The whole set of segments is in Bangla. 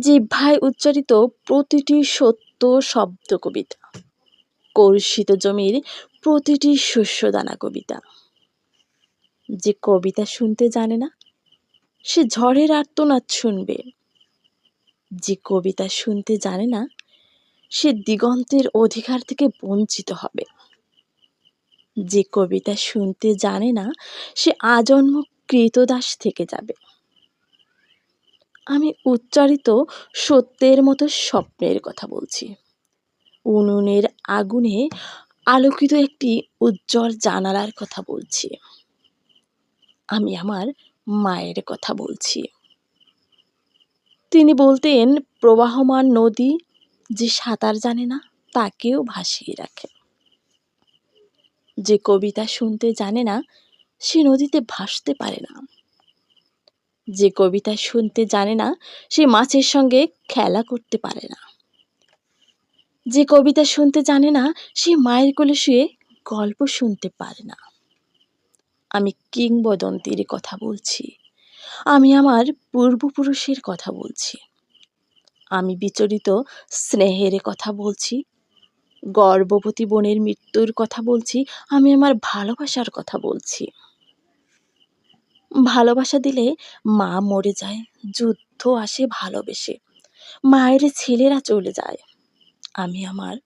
জিহ্বায় উচ্চারিত প্রতিটি সত্য শব্দ কবিতা। কলুষিত জমির প্রতিটি শস্যদানা কবিতা। যে কবিতা শুনতে জানে না, সে ঝড়ের আর্তনাদ শুনবে। যে কবিতা শুনতে জানে না, সে দিগন্তের অধিকার থেকে বঞ্চিত হবে। যে কবিতা শুনতে জানে না, সে আজন্ম কৃতদাস থেকে যাবে। আমি উচ্চারিত সত্যের মতো স্বপ্নের কথা বলছি। উনুনের আগুনে আলোকিত একটি উজ্জ্বল জানালার কথা বলছি। আমি আমার মায়ের কথা বলছি। তিনি বলতেন, প্রবাহমান নদী যে সাঁতার জানে না, তাকেও ভাসিয়ে রাখে। যে কবিতা শুনতে জানে না, সে নদীতে ভাসতে পারে না। যে কবিতা শুনতে জানে না, সে মাছের সঙ্গে খেলা করতে পারে না। যে কবিতা শুনতে জানে না, সে মায়ের কোলে শুয়ে গল্প শুনতে পারে না। আমি কিংবদন্তির কথা বলছি। আমি আমার পূর্বপুরুষের কথা বলছি। আমি বিচরিত স্নেহের কথা বলছি। গর্ভবতী বোনের মৃত্যুর কথা বলছি। আমি আমার ভালোবাসার কথা বলছি। ভালোবাসা দিলে মা মরে যায়, যুদ্ধ আসে ভালোবেসে। মায়ের ছেলেরা চলে যায়। আমি আমার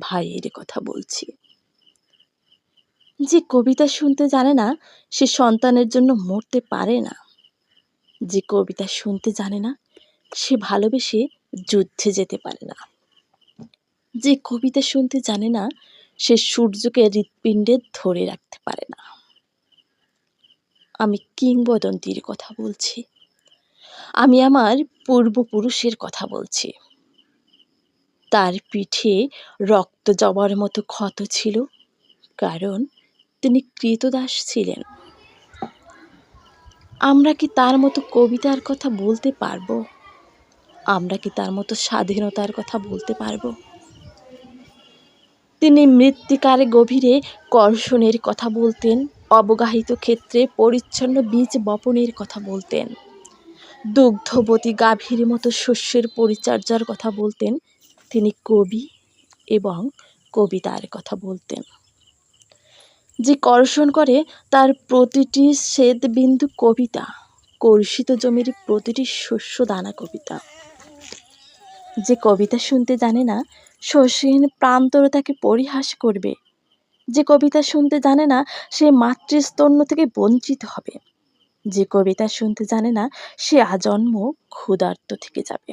ভাইয়ের কথা বলছি। যে কবিতা শুনতে জানে না, সে সন্তানের জন্য মরতে পারে না। যে কবিতা শুনতে জানে না, সে ভালোবেসে যুদ্ধে যেতে পারে না। যে কবিতা শুনতে জানে না, সে সূর্যকে হৃৎপিণ্ডে ধরে রাখতে পারে না। আমি কিংবদন্তির কথা বলছি। আমি আমার পূর্বপুরুষের কথা বলছি। তার পিঠে রক্ত জবার মতো ক্ষত ছিল, কারণ তিনি কৃতদাস ছিলেন। আমরা কি তার মতো কবিতার কথা বলতে পারব? আমরা কি তার মতো স্বাধীনতার কথা বলতে পারব? তিনি মৃত্তিকার গভীরে কর্ষণের কথা বলতেন অবগাহিত ক্ষেত্রে পরিচ্ছন্ন বীজ বপনের কথা বলতেন। দুগ্ধবতী গাভীর মতো শস্যের পরিচর্যার কথা বলতেন। তিনি কবি এবং কবিতার কথা বলতেন। যে কর্ষণ করে, তার প্রতিটি বিন্দু কবিতা, কলুষিত জমির প্রতিটি শস্য দানা কবিতা। যে কবিতা শুনতে জানে না সসীন প্রান্তরতাকে পরিহাস করবে। যে কবিতা শুনতে জানে না, সে মাতৃস্তন্য থেকে বঞ্চিত হবে। যে কবিতা শুনতে জানে না, সে আজন্ম ক্ষুধার্ত থেকে যাবে।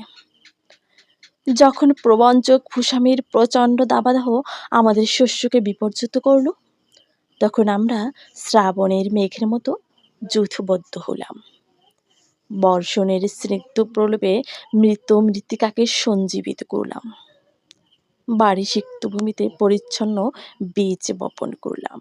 যখন প্রবঞ্চক ভূস্বামীর প্রচণ্ড দাবাদাহ আমাদের শস্যকে বিপর্যুত করল, তখন আমরা শ্রাবণের মেঘের মতো যুথবদ্ধ হলাম। বর্ষণের স্নিগ্ধ প্রলোভে মৃত মৃত্তিকাকে সঞ্জীবিত করলাম। বাড়ি সিক্ত ভূমিতে পরিচ্ছন্ন বীজ বপন করলাম।